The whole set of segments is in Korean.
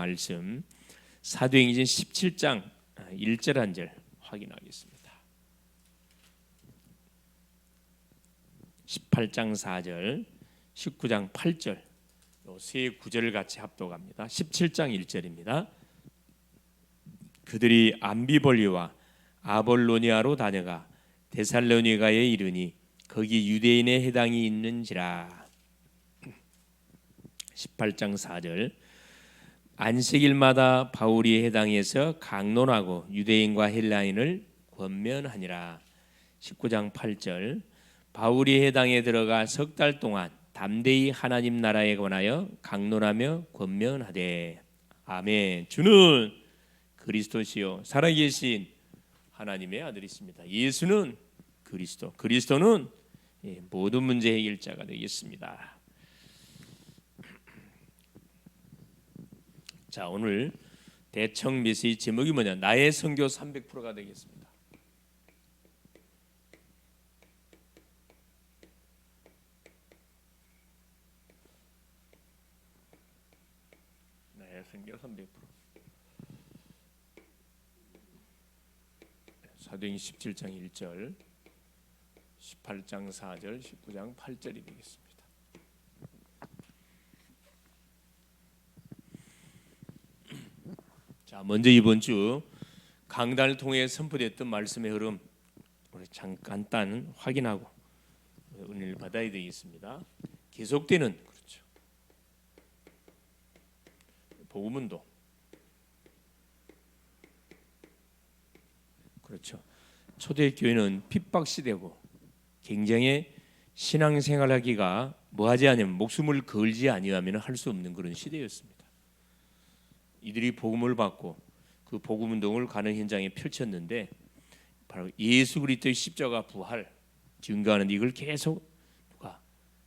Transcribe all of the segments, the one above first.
말씀 사도행전 17장 1절 한 절 확인하겠습니다. 18장 4절, 19장 8절 세 구절을 같이 합독합니다. 17장 1절입니다. 그들이 암비볼리와 아볼로니아로 다녀가 데살로니가에 이르니 거기 유대인의 해당이 있는지라. 18장 4절 안식일마다 바울이 해당에서 강론하고 유대인과 헬라인을 권면하니라. 19장 8절 바울이 해당에 들어가 석 달 동안 담대히 하나님 나라에 관하여 강론하며 권면하되 아멘. 주는 그리스도시요 살아계신 하나님의 아들이십니다. 예수는 그리스도, 그리스도는 예, 모든 문제 해결자가 되겠습니다. 자 오늘 대청 메시지 제목이 뭐냐? 나의 선교 300%가 되겠습니다. 나의 선교 300%. 사도행 17장 1절, 18장 4절, 19장 8절이 되겠습니다. 자, 먼저 이번 주 강단을 통해 선포됐던 말씀의 흐름 우리 잠깐 단 확인하고 은혜를 받아야 되겠습니다. 계속되는 그렇죠. 복음운동 그렇죠. 초대 교회는 핍박 시대고 굉장히 신앙생활하기가 뭐하지 않으면 목숨을 걸지 아니하면 할 수 없는 그런 시대였습니다. 이들이 복음을 받고 그 복음 운동을 가는 현장에 펼쳤는데 바로 예수 그리스도의 십자가 부활 증거하는 이걸 계속 누가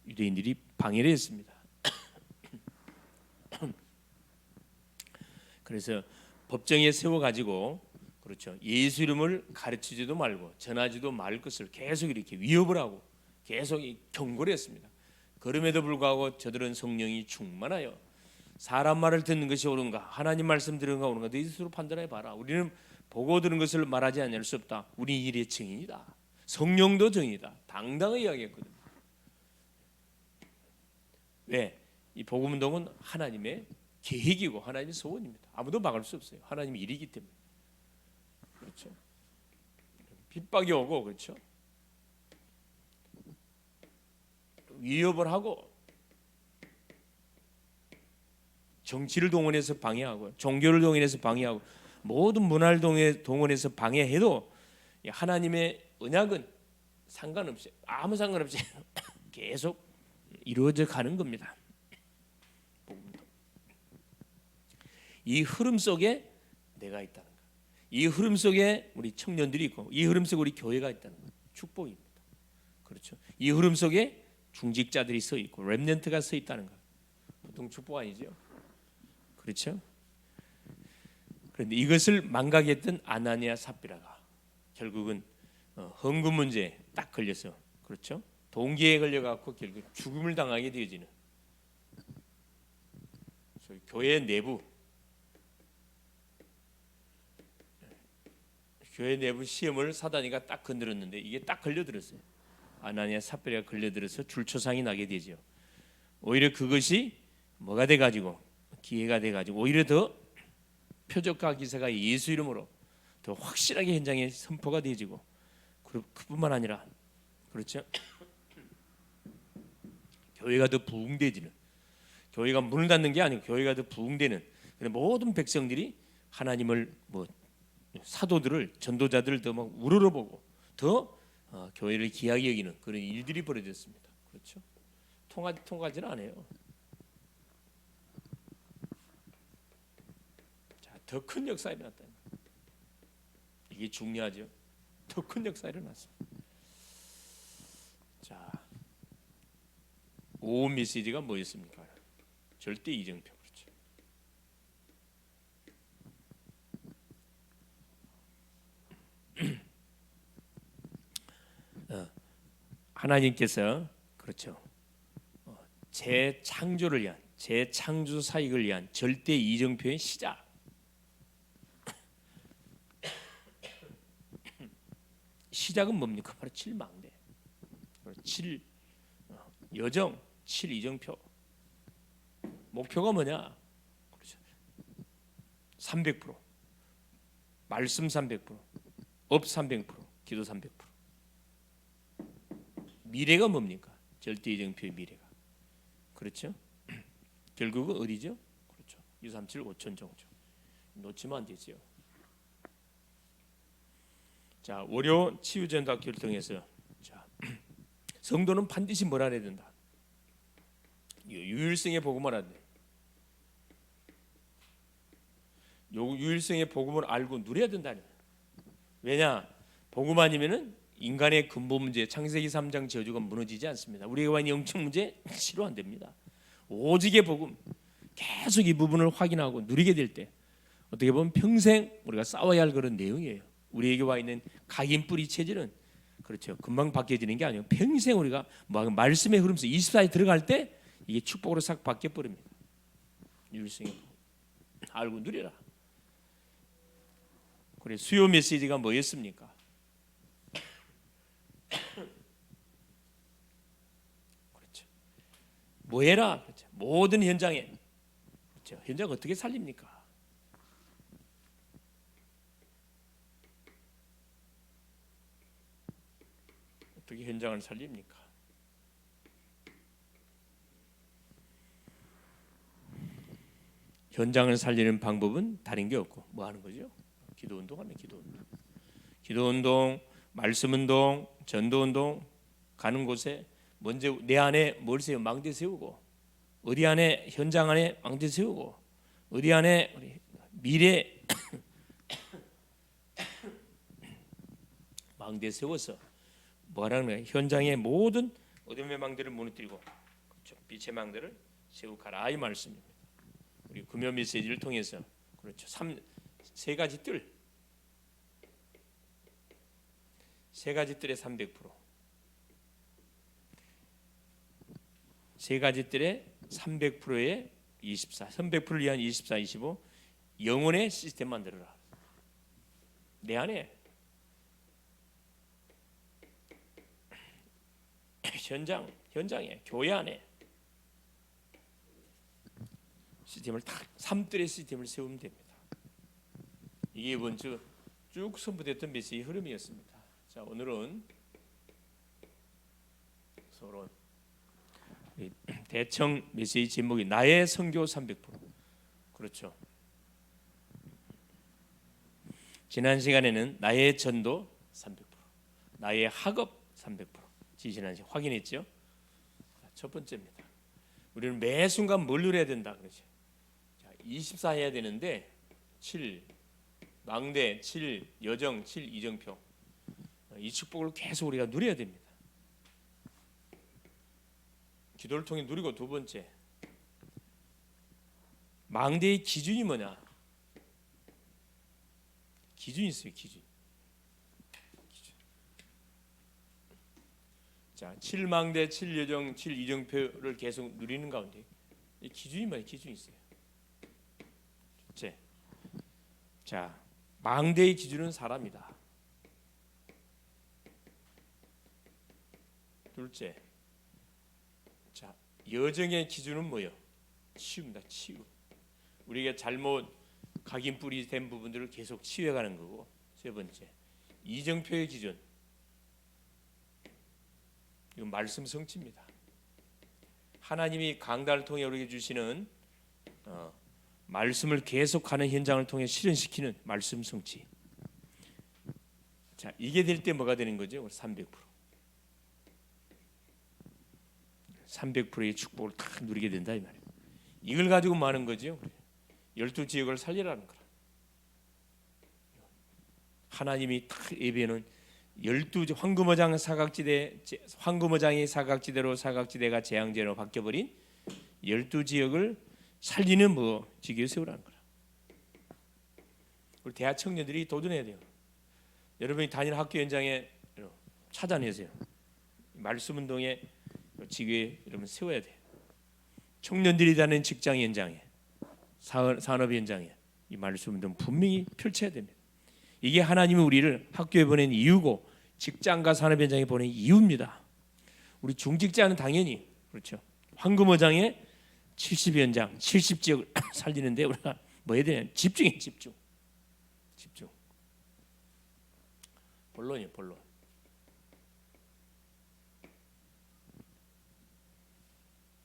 유대인들이 방해를 했습니다. 그래서 법정에 세워 가지고 그렇죠. 예수 이름을 가르치지도 말고 전하지도 말 것을 계속 이렇게 위협을 하고 계속 경고를 했습니다. 그럼에도 불구하고 저들은 성령이 충만하여 사람 말을 듣는 것이 옳은가 하나님 말씀 들은 가 옳은가 너희 스스로 판단해 봐라. 우리는 보고 들은 것을 말하지 않을 수 없다. 우리 일의 증인이다. 성령도 증이다. 당당히 이야기했거든. 왜? 이 복음 운동은 하나님의 계획이고 하나님의 소원입니다. 아무도 막을 수 없어요. 하나님의 일이기 때문에. 그렇죠. 핍박이 오고 그렇죠. 위협을 하고 정치를 동원해서 방해하고 종교를 동원해서 방해하고 모든 문화를 동원해서 방해해도 하나님의 언약은 상관없이 아무 상관없이 계속 이루어져 가는 겁니다. 이 흐름 속에 내가 있다는 거. 이 흐름 속에 우리 청년들이 있고 이 흐름 속에 우리 교회가 있다는 거. 축복입니다. 그렇죠. 이 흐름 속에 중직자들이 서 있고 렘넌트가 서 있다는 거. 보통 축복 아니죠. 그렇죠? 그런데 이것을 망각했던 아나니아 삽비라가 결국은 어, 헌금 문제에 딱 걸려서 그렇죠? 동기에 걸려 갖고 결국 죽음을 당하게 되어지는 교회 내부 교회 내부 시험을 사단이가 딱 건드렸는데 이게 딱 걸려들었어요. 아나니아 삽비라가 걸려들어서 줄초상이 나게 되죠. 오히려 그것이 뭐가 돼 가지고 기회가 돼 가지고 오히려 더 표적과 기사가 예수 이름으로 더 확실하게 현장에 선포가 되어지고 그뿐만 아니라 그렇죠 교회가 더 부흥되지는 교회가 문을 닫는 게 아니고 교회가 더 부흥되는 모든 백성들이 하나님을 뭐 사도들을 전도자들을 더 막 우러러보고 더 어, 교회를 귀하게 여기는 그런 일들이 벌어졌습니다. 그렇죠? 통하 통하지는 않아요. 더 큰 역사 일어났다. 이게 중요하죠. 더 큰 역사 일어났습니다. 자, 오 메시지가 뭐였습니까? 절대 이정표 그렇죠. 어, 하나님께서 그렇죠. 어, 재 창조를 위한 재창조 사역을 위한 절대 이정표의 시작. 시작은 뭡니까? 바로 칠망대. 칠 어, 여정, 칠 이정표. 목표가 뭐냐? 그렇죠. 300%. 말씀 300%. 업 300%. 기도 300%. 미래가 뭡니까? 절대 이정표의 미래가. 그렇죠? 결국은 어디죠? 그렇죠. 237 5천 정도. 놓치면 안 되지요. 자, 월요 치유전도 결정해서 자, 성도는 반드시 뭘 알아야 된다. 유- 유일성의 복음을 알아야 돼. 요 유일성의 복음을 알고 누려야 거야. 왜냐? 복음 아니면은 인간의 근본 문제 창세기 3장 저주가 무너지지 않습니다. 와인 영적 문제 치료 안 됩니다. 오직의 복음 계속 이 부분을 확인하고 누리게 될 때 어떻게 보면 평생 우리가 싸워야 할 그런 내용이에요. 우리에게 와 있는 각인 뿌리 체질은 그렇죠. 금방 바뀌어지는 게 아니에요. 평생 우리가 막 말씀의 흐름 속 24에 들어갈 때 이게 축복으로 싹 바뀌어 버립니다. 복음. 알고 누려라. 그래 수요 메시지가 뭐였습니까? 그렇죠. 뭐해라. 그렇죠. 모든 현장에 그렇죠. 현장 어떻게 살립니까? 어떻게 현장을 살립니까? 현장을 살리는 방법은 다른 게 없고 뭐 하는 거죠? 기도 운동하면 기도 운동. 기도 운동, 말씀 운동, 전도 운동 가는 곳에 먼저 내 안에 뭘 세우 망대 세우고 어디 안에 현장 안에 망대 세우고 어디 안에 미래 망대 세워서 뭐라는 거야? 현장의 모든 어둠의 망대를 무너뜨리고 그렇죠. 빛의 망대를 세우가라 이 말씀입니다. 우리 금요 메시지를 통해서 그렇죠. 삼, 세 가지 뜰. 세 가지 뜰에 300%. 세 가지 뜰에 300%의 24. 300%를 위한 24, 25. 영혼의 시스템 만들어라. 내 안에 현장, 현장에 교회 안에 시스템을 딱 삼뜰의 시스템을 세우면 됩니다. 이게 이번 주 쭉 선포됐던 메시지 흐름이었습니다. 자 오늘은 서론 이 대청 메시지 제목이 나의 선교 300% 그렇죠. 지난 시간에는 나의 전도 300% 나의 학업 300% 시간 확인했죠. 자, 첫 번째입니다. 우리는 매 순간 뭘 누려야 된다 그러죠. 자, 24 해야 되는데 7 망대 7 여정 7 이정표 어, 이 축복을 계속 우리가 누려야 됩니다. 기도를 통해 누리고 두 번째 망대의 기준이 뭐냐? 기준이 있어요. 기준. 자, 7망대, 7여정, 7이정표를 계속 누리는 가운데 이 기준이 뭐야? 기준이 있어요. 둘째. 자, 망대의 기준은 사람이다. 둘째. 자, 여정의 기준은 뭐요? 치유입니다. 치유. 우리가 잘못 각인 뿌리 된 부분들을 계속 치유해 가는 거고. 세 번째. 이정표의 기준. 말씀 성취입니다. 하나님이 강단을 통해 우리에게 주시는 어, 말씀을 계속하는 현장을 통해 실현시키는 말씀 성취. 자, 이게 될 때 뭐가 되는 거죠? 300%. 300%의 축복을 다 누리게 된다 이 말이에요. 이걸 가지고 뭐 하는 거죠? 열두 지역을 살리라는 거라. 하나님이 딱 예배는 열두 황금어장 사각지대 황금어장이 사각지대로 사각지대가 재앙제로 바뀌어버린 열두 지역을 살리는 뭐 지교 세우라는 거라. 우리 대학 청년들이 도전해야 돼요. 여러분이 다니는 학교 현장에 찾아내세요. 말씀 운동에 지교에 여러분 세워야 돼. 청년들이 다니는 직장 현장에 사- 산업 현장에 이 말씀을 좀 분명히 펼쳐야 됩니다. 이게 하나님이 우리를 학교에 보낸 이유고 직장과 산업 현장에 보낸 이유입니다. 우리 중직자는 당연히 그렇죠. 황금어장에 70 현장, 70 지역을 살리는데 우리가 뭐 해야 되냐? 집중해 집중. 집중. 본론이에요, 본론.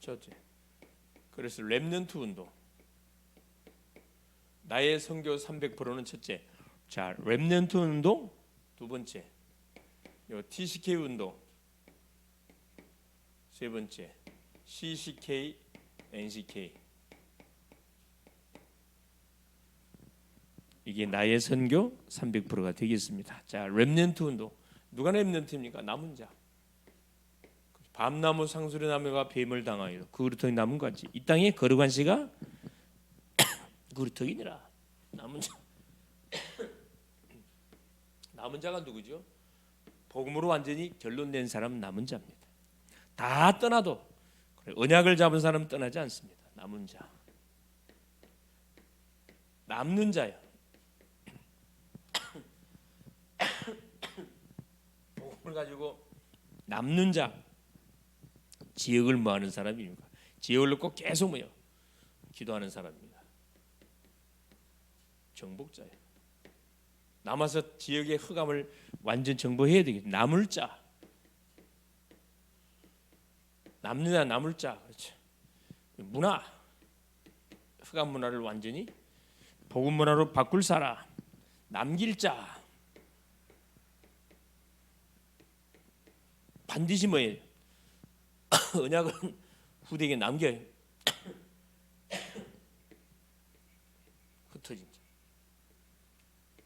첫째. 그래서 렘넌트 운동. 나의 선교 300%는 첫째. 자, 렘넌트 운동 두 번째. 요 TCK 운동 세 번째. CCK, NCK. 이게 나의 선교 300%가 되겠습니다. 자, 렘넌트 운동. 누가 렘넌트입니까? 남은 자. 밤나무 상수리 나무가 뱀을 당하여 그 그루터기 남은 같이 이 땅에 거룩한 씨가 그루터기니라. 남은 자. 남은 자가 누구죠? 복음으로 완전히 결론 낸 사람 남은 자입니다. 다 떠나도 언약을 잡은 사람은 떠나지 않습니다. 남은 자. 남는 자요. 복음을 가지고 남는 자. 지역을 뭐하는 사람입니까? 지역을 놓고 계속 뭐요? 기도하는 사람입니다. 정복자예요. 남아서 지역의 흑암을 완전 정복해야 되겠죠. 남을 자. 남느냐 남을 자. 그렇죠. 문화. 흑암 문화를 완전히 복음 문화로 바꿀 사람. 남길 자. 반드시 뭐예요? 언약은 후대에게 남겨요. 흩어진 자.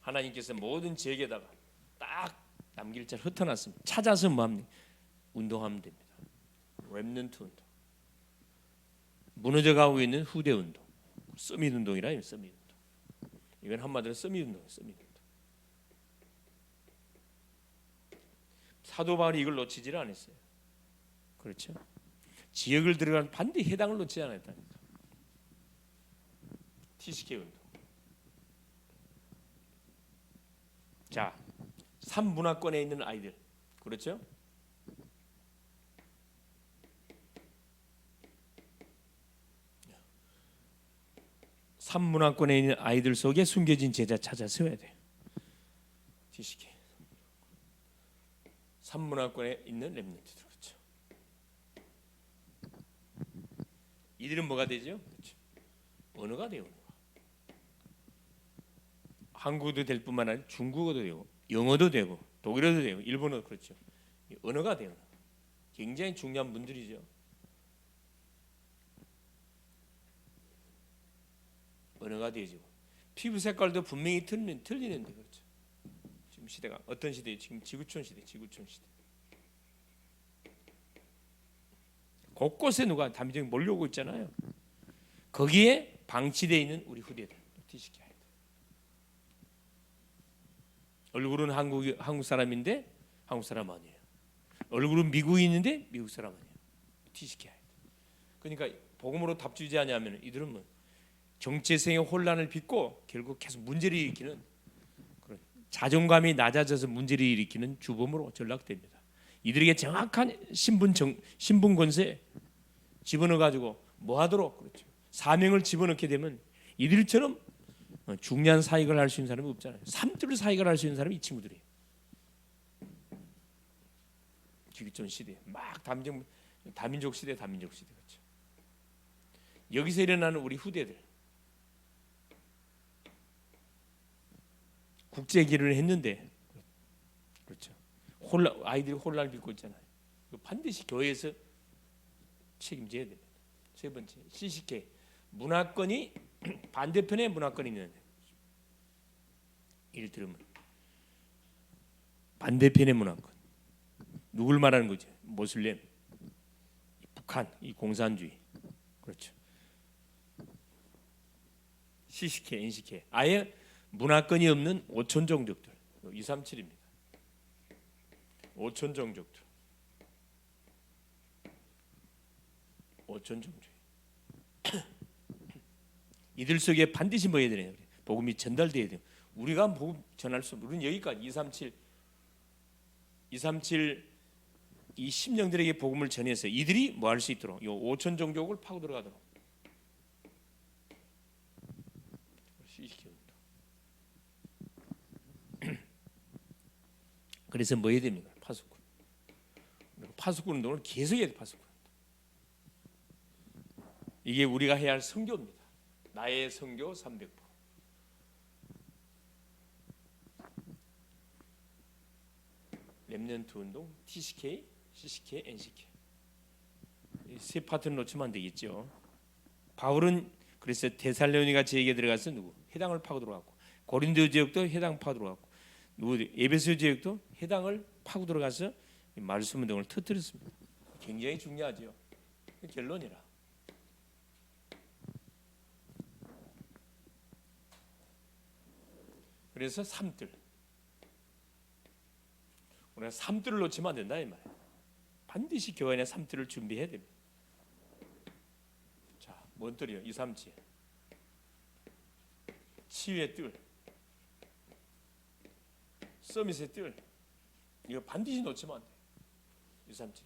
하나님께서 모든 지역에다가 딱 남길 자를 흩어놨습니다. 찾아서 뭐합니까? 운동하면 됩니다. 렘넌트 운동. 무너져 가고 있는 후대 운동. 서밋 운동이라 이 서밋 운동. 이건 한마디로 서밋 운동, 서밋 운동. 사도 바울이 이걸 놓치지를 않았어요. 그렇죠? 지역을 들어간 반드시 해당을 놓지 않았다니까. TCK 운동. 자, 삼문화권에 있는 아이들. 그렇죠? 삼문화권에 있는 아이들 속에 숨겨진 제자 찾아 세워야 돼요. TCK. 삼문화권에 있는 렘넌트들 그렇죠. 이들은 뭐가 되죠? 그렇죠. 언어가 돼요. 한국어도 될 뿐만 아니라 중국어도 되고 영어도 되고 독일어도 되고 일본어 그렇죠. 이 언어가 돼요. 굉장히 중요한 분들이죠. 언어가 되죠. 피부 색깔도 분명히 틀린, 틀리는데 그렇죠. 지금 시대가 어떤 시대예요? 지금 지구촌 시대, 지구촌 시대. 곳곳에 누가 담임이 몰려오고 있잖아요. 거기에 방치되어 있는 우리 후대들 뒤시켜야 돼. 얼굴은 한국 한국 사람인데 한국 사람 아니에요. 얼굴은 미국인인데 미국 사람 아니에요. 돼. 그러니까 복음으로 답 주지 않냐면 이들은 뭐 정체성의 혼란을 빚고 결국 계속 문제를 일으키는 그런 자존감이 낮아져서 문제를 일으키는 주범으로 전락됩니다. 이들에게 정확한 신분 정, 신분 권세 집어넣어 가지고 뭐 하도록 그렇죠. 사명을 집어넣게 되면 이들처럼 어, 중요한 사역을 할 수 있는 사람이 없잖아요. 삼들 사역을 할 수 있는 사람이 이 친구들이에요. 지구촌 시대 막 담정 다민족 시대 다민족 시대 그렇죠. 여기서 일어나는 우리 후대들 국제 기를 했는데 그렇죠. 혼란 아이들이 혼란을 빚고 있잖아요. 반드시 교회에서 책임져야 됩니다. 세 번째 CCK 문화권이 반대편에 문화권이 있는데 이를 들으면 반대편의 문화권 누굴 말하는 거죠? 모슬렘, 북한, 이 공산주의 그렇죠. CCK, NCK 아예 문화권이 없는 오천 종족들 237입니다. 오천 종족들 오천 종족 이들 속에 반드시 뭐 해야 되냐? 복음이 전달돼야 돼요. 우리가 복음 전할 수 우리는 여기까지 237 237 이 심령들에게 복음을 전해서 이들이 뭐 할 수 있도록 요 5천 종족을 파고 들어가도록. 그래서 뭐 해야 됩니까? 파수꾼. 파수꾼 운동을 계속 해야 돼 파수꾼. 이게 우리가 해야 할 선교입니다. 나의 선교 300%. 랩런트 운동, TCK, CCK, NCK 이세 파트는 놓치면 안 되겠죠. 바울은 그래서 데살로니가 지역에 들어가서 누구 해당을 파고 들어갔고 고린도 지역도 해당 파고 들어갔고 에베소 지역도 해당을 파고 들어가서 이 말씀 운동을 터뜨렸습니다. 굉장히 중요하죠. 결론이라. 그래서 삼들 우리가 삼들을 놓치면 안 된다 이 말이에요. 반드시 교회 안에 삼들을 준비해야 됩니다. 자, 뭔 뜰이요? 이삼치. 치유의 뜰. 서밋의 뜰. 이거 반드시 놓치면 안 돼. 이삼치.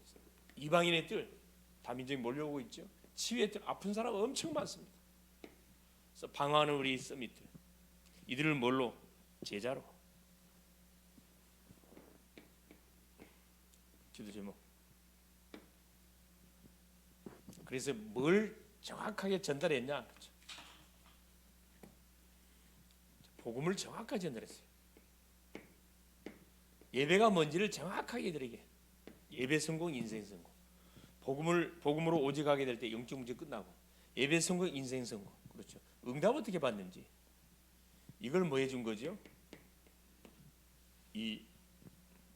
이방인의 뜰. 다민족이 몰려오고 있죠. 치유의 뜰. 아픈 사람 엄청 많습니다. 그래서 방황하는 우리 서밋들. 이들을 뭘로? 제자로. 기도 제목. 그래서 뭘 정확하게 전달했냐? 그렇죠. 복음을 정확하게 전달했어요. 예배가 뭔지를 정확하게 이들에게 예배 성공, 인생 성공. 복음을 복음으로 오직하게 될 때 영적 문제 끝나고 예배 성공, 인생 성공. 그렇죠. 응답 어떻게 받는지 이걸 뭐 해준 거죠? 이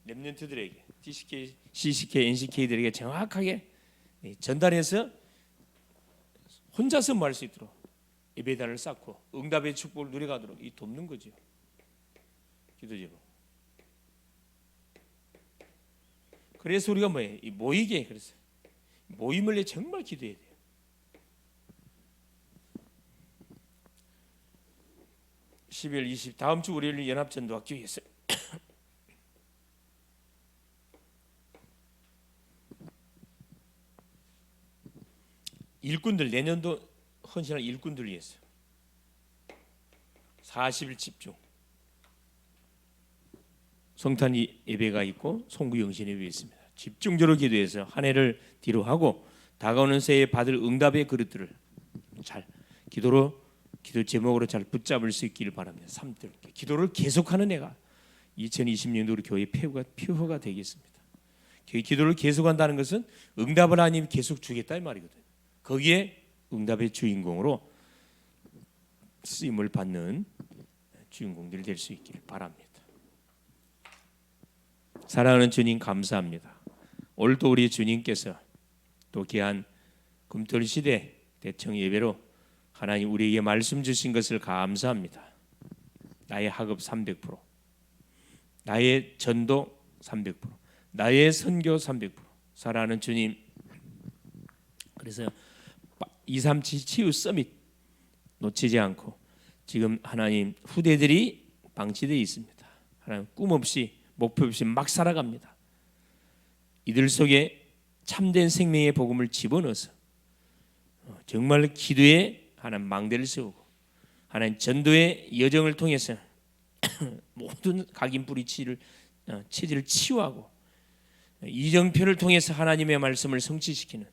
렘넌트들에게 TCK, CCK, NCK들에게 정확하게 전달해서 혼자서 뭐할수 있도록 예배단을 쌓고 응답의 축복을 누려가도록 이 돕는 거죠. 기도 제목. 그래서 우리가 뭐예요? 이 모이게 그래서 모임을 정말 기도해야 돼요. (12월 20) 다음 주 월요일 연합전도학교에서 일꾼들 내년도 헌신할 일꾼들 위해서 40일 집중 성탄 예배가 있고 송구 영신에 위해 있습니다. 집중적으로 기도해서 한 해를 뒤로 하고 다가오는 새해 받을 응답의 그릇들을 잘 기도로 기도 제목으로 잘 붙잡을 수 있기를 바랍니다. 삼들 기도를 계속하는 해가 2020년도 우리 교회 표가 표가 되겠습니다. 교회 기도를 계속한다는 것은 응답을 하나님 계속 주겠다 이 말이거든요. 거기에 응답의 주인공으로 쓰임을 받는 주인공들이 될 수 있기를 바랍니다. 사랑하는 주님 감사합니다. 오늘도 우리 주님께서 또 귀한 금토일 시대 대청 예배로 하나님 우리에게 말씀 주신 것을 감사합니다. 나의 학업 300%, 나의 전도 300%, 나의 선교 300%. 사랑하는 주님, 그래서 237 치유 서밋 놓치지 않고 지금 하나님 후대들이 방치되어 있습니다. 하나님 꿈 없이 목표 없이 막 살아갑니다. 이들 속에 참된 생명의 복음을 집어넣어서 어, 정말 기도에 하나님 망대를 세우고 하나님 전도의 여정을 통해서 모든 각인 뿌리치를 어, 치질을 치유하고 이정표를 통해서 하나님의 말씀을 성취시키는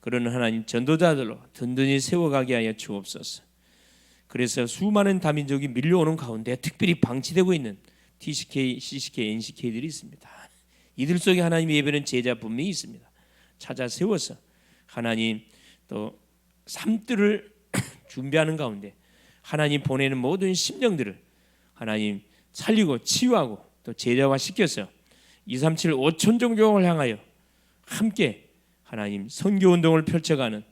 그런 하나님 전도자들로 든든히 세워가게 하여 주옵소서. 그래서 수많은 다민족이 밀려오는 가운데 특별히 방치되고 있는 TCK, CCK, NCK들이 있습니다. 이들 속에 하나님의 예배는 제자 분명히 있습니다. 찾아 세워서 하나님 또 삶들을 준비하는 가운데 하나님 보내는 모든 심령들을 하나님 살리고 치유하고 또 제자화 시켜서 237 5천 종족을 향하여 함께 하나님 선교 운동을 펼쳐가는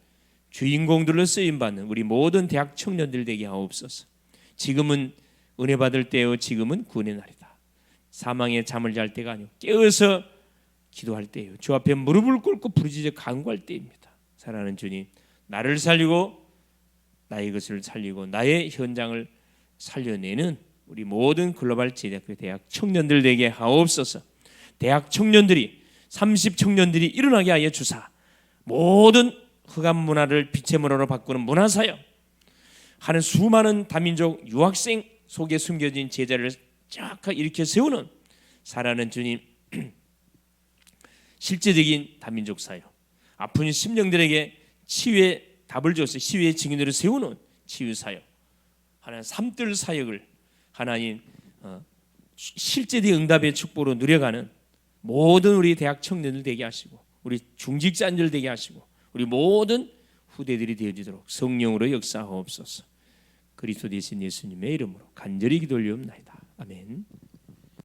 주인공들로 쓰임 받는 우리 모든 대학 청년들 되게 하옵소서. 지금은 은혜 받을 때요, 지금은 구원의 날이다. 사망의 잠을 잘 때가 아니고 깨어서 기도할 때요, 주 앞에 무릎을 꿇고 부르짖어 간구할 때입니다. 사랑하는 주님, 나를 살리고 나의 것을 살리고 나의 현장을 살려내는 우리 모든 글로벌 제대학교 대학 청년들 되게 하옵소서. 대학 청년들이 30 청년들이 일어나게 하여 주사 모든 흑암 문화를 빛의 문화로 바꾸는 문화 사역 하는 수많은 다민족 유학생 속에 숨겨진 제자를 쫙 일으켜 세우는 살아는 주님 실제적인 다민족 사역 아픈 심령들에게 치유의 답을 줘서 치유의 증인으로 세우는 치유 사역 하나님 삼들 사역을 하나님 어, 실제의 응답의 축복으로 누려가는 모든 우리 대학 청년들 되게 하시고 우리 중직자들 되게 하시고 우리 모든 후대들이 되어지도록 성령으로 역사하옵소서. 그리스도 되신 예수님의 이름으로 간절히 기도 올리옵나이다. 아멘.